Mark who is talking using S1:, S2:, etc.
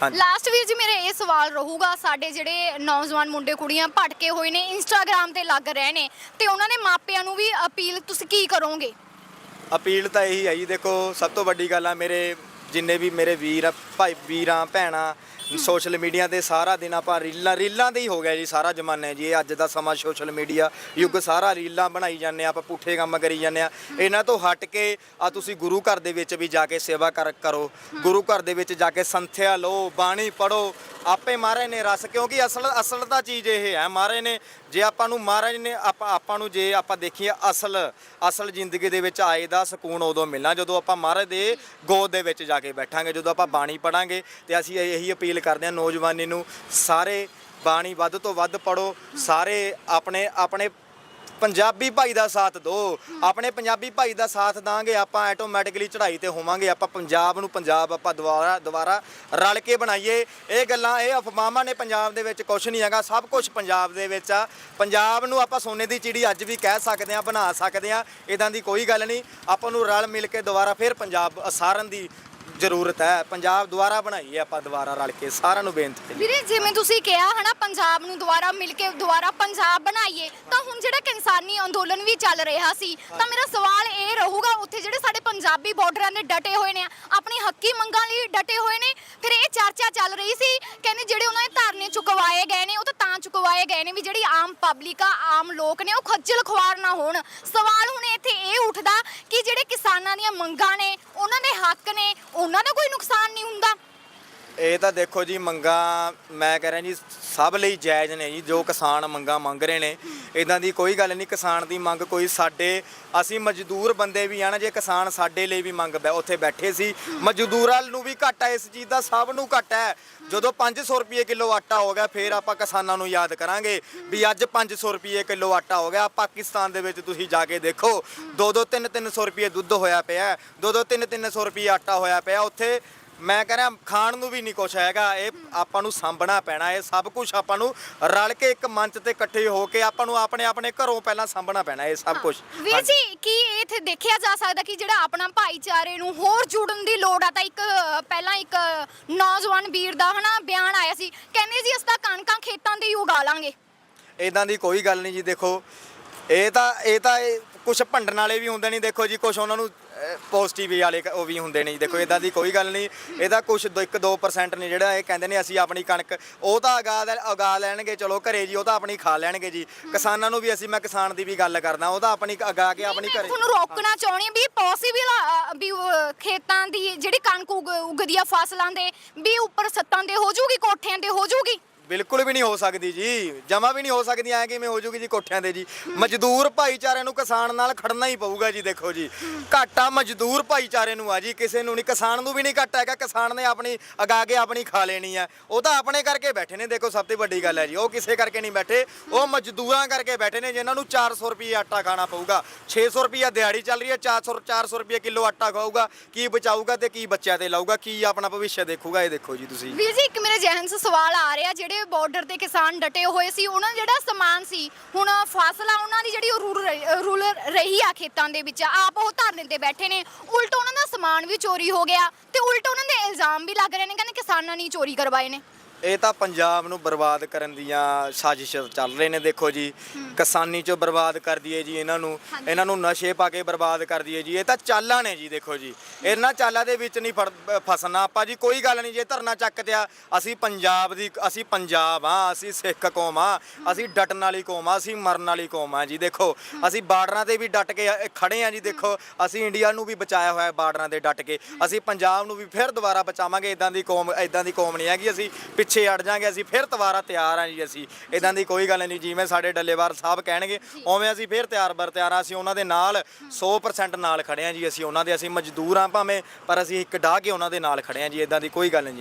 S1: ਹਾਂਜੀ।
S2: ਲਾਸਟ ਵੀਰ ਜੀ ਮੇਰੇ ਇਹ ਸਵਾਲ ਰਹੂਗਾ ਸਾਡੇ ਜਿਹੜੇ ਨੌਜਵਾਨ ਮੁੰਡੇ ਕੁੜੀਆਂ ਭਟਕੇ ਹੋਏ ਨੇ ਇੰਸਟਾਗ੍ਰam ਤੇ ਲੱਗ ਰਹੇ ਨੇ ਤੇ ਉਹਨਾਂ ਦੇ ਮਾਪਿਆਂ ਨੂੰ ਵੀ ਅਪੀਲ ਤੁਸੀਂ ਕੀ ਕਰੋਗੇ
S1: ਅਪੀਲ ਤਾਂ ਇਹੀ ਹੈ ਜੀ ਦੇਖੋ ਸਭ ਤੋਂ ਵੱਡੀ ਗੱਲ ਆ ਮੇਰੇ ਜਿੰਨੇ ਵੀ ਮੇਰੇ ਵੀਰ ਆ ਭਾਈ ਵੀਰਾਂ ਭੈਣਾਂ ਸੋਸ਼ਲ ਮੀਡੀਆ ਤੇ ਸਾਰਾ ਦਿਨ ਆਪਾਂ ਰੀਲਾਂ ਰੀਲਾਂ ਦੇ ਹੀ ਹੋ ਗਿਆ ਜੀ ਸਾਰਾ ਜ਼ਮਾਨਾ ਜੀ। ਇਹ ਅੱਜ ਦਾ ਸਮਾਂ ਸੋਸ਼ਲ ਮੀਡੀਆ ਯੁੱਗ, ਸਾਰਾ ਰੀਲਾਂ ਬਣਾਈ ਜਾਂਦੇ ਆ, ਆਪਾਂ ਪੁੱਠੇ ਕੰਮ ਕਰੀ ਜਾਂਦੇ ਆ। ਇਹਨਾਂ ਤੋਂ ਹਟ ਕੇ ਆ ਤੁਸੀਂ ਗੁਰੂ ਘਰ ਦੇ ਵਿੱਚ ਵੀ ਜਾ ਕੇ ਸੇਵਾ ਕਰ, ਕਰੋ। ਗੁਰੂ ਘਰ ਦੇ ਵਿੱਚ ਜਾ ਕੇ ਸੰਥਿਆ ਲਓ, ਬਾਣੀ ਪੜੋ ਆਪੇ ਮਹਾਰਾਜ ਨੇ ਰਸ, ਕਿਉਂਕਿ ਅਸਲ ਅਸਲ ਤਾਂ ਚੀਜ਼ ਇਹ ਹੈ, ਮਹਾਰਾਜ ਨੇ ਜੇ ਆਪਾਂ ਨੂੰ, ਮਹਾਰਾਜ ਨੇ ਆਪਾਂ ਆਪਾਂ ਨੂੰ ਜੇ ਆਪਾਂ ਦੇਖੀਏ ਅਸਲ ਅਸਲ ਜ਼ਿੰਦਗੀ ਦੇ ਵਿੱਚ ਆਏ ਦਾ ਸਕੂਨ ਉਦੋਂ ਮਿਲਣਾ, ਜਦੋਂ ਆਪਾਂ ਮਹਾਰਾਜ ਦੇ ਗੋਦ ਦੇ ਵਿੱਚ ਜਾ ਕੇ ਬੈਠਾਂਗੇ, ਜਦੋਂ ਆਪਾਂ ਬਾਣੀ ਪੜਾਂਗੇ ਤੇ ਅਸੀਂ ਇਹੀ ਅਪੀਲ ਕਰਦੇ ਹਾਂ ਨੌਜਵਾਨੀ ਨੂੰ ਸਾਰੇ ਬਾਣੀ ਵੱਧ ਤੋਂ ਵੱਧ ਪੜੋ ਸਾਰੇ ਆਪਣੇ ਆਪਣੇ ਪੰਜਾਬੀ ਭਾਈ ਦਾ ਸਾਥ ਦਿਓ। ਆਪਣੇ ਪੰਜਾਬੀ ਭਾਈ ਦਾ ਸਾਥ ਦਾਂਗੇ, ਆਪਾਂ ਆਟੋਮੈਟਿਕਲੀ ਚੜ੍ਹਾਈ ਤੇ ਹੋਵਾਂਗੇ। ਆਪਾਂ ਪੰਜਾਬ ਨੂੰ ਪੰਜਾਬ, ਆਪਾਂ ਦੁਬਾਰਾ ਦੁਬਾਰਾ ਰਲ ਕੇ ਬਣਾਈਏ। ਇਹ ਗੱਲਾਂ, ਇਹ ਅਫਵਾਹਾਂ ਨੇ ਪੰਜਾਬ ਦੇ ਵਿੱਚ ਕੁਝ ਨਹੀਂ ਹੈਗਾ, ਸਭ ਕੁਝ ਪੰਜਾਬ ਦੇ ਵਿੱਚ ਆ। ਪੰਜਾਬ ਨੂੰ ਆਪਾਂ ਸੋਨੇ ਦੀ ਚਿੜੀ ਅੱਜ ਵੀ ਕਹਿ ਸਕਦੇ ਆ ਬਣਾ ਸਕਦੇ ਆ ਇਦਾਂ ਦੀ ਕੋਈ ਗੱਲ ਨਹੀਂ। ਆਪਾਂ ਨੂੰ ਰਲ ਮਿਲ ਕੇ ਦੁਬਾਰਾ ਫਿਰ ਪੰਜਾਬ, ਅਸਾਰਨ ਦੀ ਜ਼ਰੂਰਤ ਹੈ। ਪੰਜਾਬ ਦੁਬਾਰਾ ਬਣਾਈਏ ਆਪਾਂ ਦੁਬਾਰਾ ਰਲ ਕੇ, ਸਾਰਿਆਂ ਨੂੰ ਬੇਨਤੀ ਹੈ
S2: ਵੀਰੇ, ਜਿਵੇਂ ਤੁਸੀਂ ਕਿਹਾ ਹਨਾ, ਪੰਜਾਬ ਨੂੰ ਦੁਬਾਰਾ ਮਿਲ ਕੇ ਦੁਬਾਰਾ ਪੰਜਾਬ ਬਣਾਈਏ, ਤਾਂ ਹੁਣ ਜਿਹੜਾ ਕਿਸਾਨੀ ਅੰਦੋਲਨ ਵੀ ਚੱਲ ਰਿਹਾ ਸੀ, ਤਾਂ ਮੇਰਾ ਸਵਾਲ ਇਹ ਰਹੂਗਾ, ਉੱਥੇ ਜਿਹੜੇ ਸਾਡੇ ਪੰਜਾਬੀ ਬਾਰਡਰਾਂ ਦੇ ਡਟੇ ਹੋਏ ਨੇ, ਆਪਣੀ ਹੱਕੀ ਮੰਗਾਂ ਲਈ ਡਟੇ ਹੋਏ ਨੇ, ਫਿਰ ਇਹ ਚਰਚਾ ਚੱਲ ਰਹੀ ਸੀ, ਕਹਿੰਦੇ ਜਿਹੜੇ ਉਹਨਾਂ ਦੇ ਧਰਨੇ ਚੁਕਵਾਏ ਗਏ ਨੇ, ਉਹ ਤਾਂ ਤਾਂ ਚੁਕਵਾਏ ਗਏ ਨੇ ਵੀ ਜਿਹੜੀ ਆਮ ਪਬਲਿਕ ਆ, ਆਮ ਲੋਕ ਨੇ, ਉਹ ਖੱਜਲ ਖੁਆਰ ਨਾ ਹੋਣ। ਸਵਾਲ ਹੁਣ ਇੱਥੇ ਇਹ ਉੱਠਦਾ ਕਿ ਜਿਹੜੇ ਕਿਸਾਨਾਂ ਦੀਆਂ ਮੰਗਾਂ ਨੇ ਉਹਨਾਂ ਦੇ ਹੱਕ ਨੇ ਉਹਨਾਂ ਦਾ ਕੋਈ ਨੁਕਸਾਨ ਨਹੀਂ ਹੁੰਦਾ।
S1: ਇਹ ਤਾਂ ਦੇਖੋ ਜੀ, ਮੰਗਾ ਮੈਂ ਕਹਿ ਰਿਹਾ ਜੀ, ਸਭ ਲਈ ਜਾਇਜ਼ ਨੇ ਜੀ, ਜੋ ਕਿਸਾਨ ਮੰਗਾ ਮੰਗ ਰਹੇ ਨੇ। ਇਦਾਂ ਦੀ ਕੋਈ ਗੱਲ ਨਹੀਂ, ਕਿਸਾਨ ਦੀ ਮੰਗ ਕੋਈ ਸਾਡੇ, ਅਸੀਂ ਮਜ਼ਦੂਰ ਬੰਦੇ ਵੀ ਆ ਨਾ, ਜੇ ਕਿਸਾਨ ਸਾਡੇ ਲਈ ਵੀ ਮੰਗ ਬੈ, ਉੱਥੇ ਬੈਠੇ ਸੀ। ਮਜ਼ਦੂਰਾਂ ਨੂੰ ਵੀ ਘਾਟਾ, ਇਸ ਚੀਜ਼ ਦਾ ਸਭ ਨੂੰ ਘਾਟਾ ਹੈ। ਜਦੋਂ 500 ਰੁਪਏ ਕਿਲੋ ਆਟਾ ਹੋ ਗਿਆ, ਫਿਰ ਆਪਾਂ ਕਿਸਾਨਾਂ ਨੂੰ ਯਾਦ ਕਰਾਂਗੇ ਵੀ ਅੱਜ 500 ਰੁਪਏ ਕਿਲੋ ਆਟਾ ਹੋ ਗਿਆ। ਪਾਕਿਸਤਾਨ ਦੇ ਵਿੱਚ ਤੁਸੀਂ ਜਾ ਕੇ ਦੇਖੋ 2-2 3-300 ਰੁਪਏ ਦੁੱਧ ਹੋਇਆ ਪਿਆ। 2-2 3-300 ਰੁਪਏ ਆਟਾ ਹੋਇਆ ਪਿਆ। ਉੱਥੇ ਮੈਂ ਕਹਿੰਦਾ ਖਾਣ ਨੂੰ ਵੀ ਨਹੀਂ ਕੁਛ ਹੈਗਾ। ਇਹ ਆਪਾਂ ਨੂੰ ਸਾਂਭਣਾ ਪੈਣਾ ਇਹ ਸਭ ਕੁਝ ਆਪਾਂ ਨੂੰ ਰਲ ਕੇ ਇੱਕ ਮੰਚ ਤੇ ਇਕੱਠੇ ਹੋ ਕੇ ਆਪਾਂ ਨੂੰ ਆਪਣੇ ਆਪਣੇ ਘਰੋਂ ਪਹਿਲਾਂ ਸਾਂਭਣਾ ਪੈਣਾ ਇਹ ਸਭ ਕੁਝ
S2: ਵੀਰ ਜੀ ਕੀ ਇਹ ਇੱਥੇ ਦੇਖਿਆ ਜਾ ਸਕਦਾ ਕਿ ਜਿਹੜਾ ਆਪਣਾ ਭਾਈਚਾਰੇ ਨੂੰ ਹੋਰ ਜੁੜਨ ਦੀ ਲੋੜ ਆ? ਤਾਂ ਇੱਕ ਅ, ਪਹਿਲਾਂ ਇੱਕ ਨੌਜਵਾਨ ਵੀਰ ਦਾ ਹਨਾ ਬਿਆਨ ਆਇਆ ਸੀ। ਕਹਿੰਦੇ ਜੀ ਅਸੀਂ ਤਾਂ ਕਣਕਾਂ ਖੇਤਾਂ ਦੇ ਹੀ ਉਗਾ ਲਾਂਗੇ
S1: ਇਦਾਂ ਦੀ ਕੋਈ ਗੱਲ ਨਹੀਂ ਜੀ ਦੇਖੋ। ਇਹ ਤਾਂ ਇਹ ਤਾਂ ਕੁਝ ਭੰਡਣ ਵਾਲੇ ਵੀ ਹੁੰਦੇ ਨਹੀਂ ਦੇਖੋ ਜੀ ਕੁਝ ਉਹਨਾਂ ਨੂੰ ਪੋਜ਼ਿਟਿਵ ਵਾਲੇ ਉਹ ਵੀ ਹੁੰਦੇ ਨੇ ਜੀ ਦੇਖੋ ਇਦਾਂ ਦੀ ਕੋਈ ਗੱਲ ਨਹੀਂ। ਇਹਦਾ ਕੁਝ 1-2% ਨੇ ਜਿਹੜਾ ਇਹ ਕਹਿੰਦੇ ਨੇ ਅਸੀਂ ਆਪਣੀ ਕਣਕ ਉਹ ਤਾਂ ਲੈ- ਉਗਾ ਲੈਣਗੇ ਚਲੋ ਘਰੇ ਜੀ ਉਹ ਤਾਂ ਆਪਣੀ ਖਾ ਲੈਣਗੇ ਜੀ। ਕਿਸਾਨਾਂ ਨੂੰ ਵੀ ਅਸੀਂ ਮੈਂ ਕਿਸਾਨ ਦੀ ਵੀ ਗੱਲ ਕਰਦਾ ਉਹ ਤਾਂ ਆਪਣੀ ਉਗਾ ਕੇ ਆਪਣੀ ਘਰੇ
S2: ਤੁਹਾਨੂੰ ਰੋਕਣਾ ਚਾਹੁੰਦੀ ਵੀ ਪੋਸੀਬਲ ਵੀ ਖੇਤਾਂ ਦੀ ਜਿਹੜੀ ਕਣਕ ਉਗ- ਉਗਦੀ ਆ ਫਸਲਾਂ ਦੇ ਵੀ ਉੱਪਰ ਸੱਤਾਂ ਦੇ ਹੋ ਜੂਗੀ ਕੋਠਿਆਂ ਤੇ ਹੋ ਜੂਗੀ
S1: ਬਿਲਕੁਲ ਵੀ ਨਹੀਂ ਹੋ ਸਕਦੀ ਜੀ। ਜਮਾ ਵੀ ਨਹੀਂ ਹੋ ਸਕਦੀ, ਐ ਕਿਵੇਂ ਹੋ ਜੂਗੀ ਜੀ ਕੋਠਿਆਂ ਦੇ ਜੀ। ਮਜ਼ਦੂਰ ਭਾਈਚਾਰੇ ਨੂੰ ਕਿਸਾਨ ਨਾਲ ਖੜਨਾ ਹੀ ਪਊਗਾ ਜੀ, ਦੇਖੋ ਜੀ। ਘਾਟਾ ਮਜ਼ਦੂਰ ਭਾਈਚਾਰੇ ਨੂੰ ਆ ਜੀ, ਕਿਸੇ ਨੂੰ ਨਹੀਂ, ਕਿਸਾਨ ਨੂੰ ਵੀ ਨਹੀਂ ਘਾਟਾ ਹੈਗਾ, ਕਿਸਾਨ ਨੇ ਆਪਣੀ ਅਗਾ ਕੇ ਆਪਣੀ ਖਾ ਲੈਣੀ ਆ। ਉਹ ਤਾਂ ਆਪਣੇ ਕਰਕੇ ਬੈਠੇ ਨੇ, ਦੇਖੋ ਸਭ ਤੋਂ ਵੱਡੀ ਗੱਲ ਹੈ ਜੀ, ਉਹ ਕਿਸੇ ਕਰਕੇ ਨਹੀਂ ਬੈਠੇ, ਉਹ ਮਜ਼ਦੂਰਾਂ ਕਰਕੇ ਬੈਠੇ ਨੇ ਜਿਨ੍ਹਾਂ ਨੂੰ 400 ਰੁਪਏ ਆਟਾ ਖਾਣਾ ਪਊਗਾ। 600 ਰੁਪਏ ਦਿਹਾੜੀ ਚੱਲ ਰਹੀ ਹੈ 400 400 ਰੁਪਏ ਕਿਲੋ ਆਟਾ ਖਾਊਗਾ, ਕੀ ਬਚਾਊਗਾ ਤੇ ਕੀ ਬੱਚਿਆਂ ਤੇ ਲਾਊਗਾ, ਕੀ ਆਪਣਾ ਭਵਿੱਖ ਦੇਖੂਗਾ, ਇਹ ਦੇਖੋ ਜੀ ਤੁਸੀਂ।
S2: ਵੀਰ ਜੀ, ਇੱਕ ਮੇਰੇ ਜਹਨ 'ਚ ਸਵਾਲ ਆ ਰਿਹਾ, ਜਿਹੜੇ ਬਾਰਡਰ ਤੇ ਕਿਸਾਨ ਡਟੇ ਹੋਏ ਸੀ। ਉਹਨਾਂ ਦਾ ਜਿਹੜਾ ਸਮਾਨ ਸੀ, ਹੁਣ ਫਸਲ ਉਹਨਾਂ ਦੀ ਜਿਹੜੀ ਉਹ ਰੂਲ ਰੂਲ ਰਹੀ ਆ ਖੇਤਾਂ ਦੇ ਵਿੱਚ। ਆਪ ਉਹ ਧਰਨੇ ਤੇ ਬੈਠੇ ਨੇ। ਉਲਟ ਉਹਨਾਂ ਦਾ ਸਮਾਨ ਵੀ ਚੋਰੀ ਹੋ ਗਿਆ ਤੇ ਉਲਟ ਉਹਨਾਂ ਦੇ ਇਲਜ਼ਾਮ ਵੀ ਲੱਗ ਰਹੇ ਨੇ, ਕਹਿੰਦੇ ਕਿਸਾਨਾਂ ਨੇ ਚੋਰੀ ਕਰਵਾਏ ਨੇ।
S1: ਇਹ ਤਾਂ ਪੰਜਾਬ ਨੂੰ ਬਰਬਾਦ ਕਰਨ ਦੀਆਂ ਸਾਜ਼ਿਸ਼ਾਂ ਚੱਲ ਰਹੇ ਨੇ ਦੇਖੋ ਜੀ। ਕਿਸਾਨੀ ਚੋਂ ਬਰਬਾਦ ਕਰ ਦਈਏ ਜੀ ਇਹਨਾਂ ਨੂੰ। ਇਹਨਾਂ ਨੂੰ ਨਸ਼ੇ ਪਾ ਕੇ ਬਰਬਾਦ ਕਰ ਦਈਏ ਜੀ। ਇਹ ਤਾਂ ਚਾਲਾਂ ਨੇ ਜੀ ਦੇਖੋ ਜੀ। ਇਹਨਾਂ ਚਾਲਾਂ ਦੇ ਵਿੱਚ ਨਹੀਂ ਫਸਣਾ ਆਪਾਂ ਜੀ ਕੋਈ ਗੱਲ ਨਹੀਂ। ਜੇ ਧਰਨਾ ਚੱਕ ਦਿਆ ਅਸੀਂ ਪੰਜਾਬ ਦੀ ਅਸੀਂ ਪੰਜਾਬ ਆ ਅਸੀਂ ਸਿੱਖ ਕੌਮ ਆ ਅਸੀਂ ਡਟਣ ਵਾਲੀ ਕੌਮ ਆ ਅਸੀਂ ਮਰਨ ਵਾਲੀ ਕੌਮ ਆ ਜੀ ਦੇਖੋ। ਅਸੀਂ ਬਾਰਡਰਾਂ ਤੇ ਵੀ ਡਟ ਕੇ ਖੜੇ ਆ ਜੀ ਦੇਖੋ। ਅਸੀਂ ਇੰਡੀਆ ਨੂੰ ਵੀ ਬਚਾਇਆ ਹੋਇਆ ਬਾਰਡਰਾਂ ਤੇ ਡਟ ਕੇ। ਅਸੀਂ ਪੰਜਾਬ ਨੂੰ ਵੀ ਫਿਰ ਦੁਬਾਰਾ ਬਚਾਵਾਂਗੇ। ਇਦਾਂ ਦੀ ਕੌਮ ਇਦਾਂ ਦੀ ਕੌਮ ਨਹੀਂ ਹੈਗੀ। ਅਸੀਂ ਪਿੱਛੇ ਅੜ ਜਾਾਂਗੇ ਅਸੀਂ, ਫਿਰ ਦੁਬਾਰਾ ਤਿਆਰ ਆ ਜੀ ਅਸੀਂ। ਇਦਾਂ ਦੀ ਕੋਈ ਗੱਲ ਨਹੀਂ, ਜਿਵੇਂ ਸਾਡੇ ਡੱਲੇਵਾਰ ਸਾਹਿਬ ਕਹਿਣਗੇ, ਉਵੇਂ ਅਸੀਂ ਫਿਰ ਤਿਆਰ ਬਰ ਤਿਆਰ ਆ। ਅਸੀਂ ਉਹਨਾਂ ਦੇ ਨਾਲ 100% ਨਾਲ ਖੜੇ ਆ ਜੀ ਅਸੀਂ, ਉਹਨਾਂ ਦੇ ਅਸੀਂ ਮਜ਼ਦੂਰ ਆ ਭਾਵੇਂ, ਪਰ ਅਸੀਂ ਇੱਕ ਡਾਹ ਕੇ ਉਹਨਾਂ ਦੇ ਨਾਲ ਖੜੇ ਆ ਜੀ ਇਦਾਂ ਦੀ ਕੋਈ ਗੱਲ ਨਹੀਂ ਜੀ।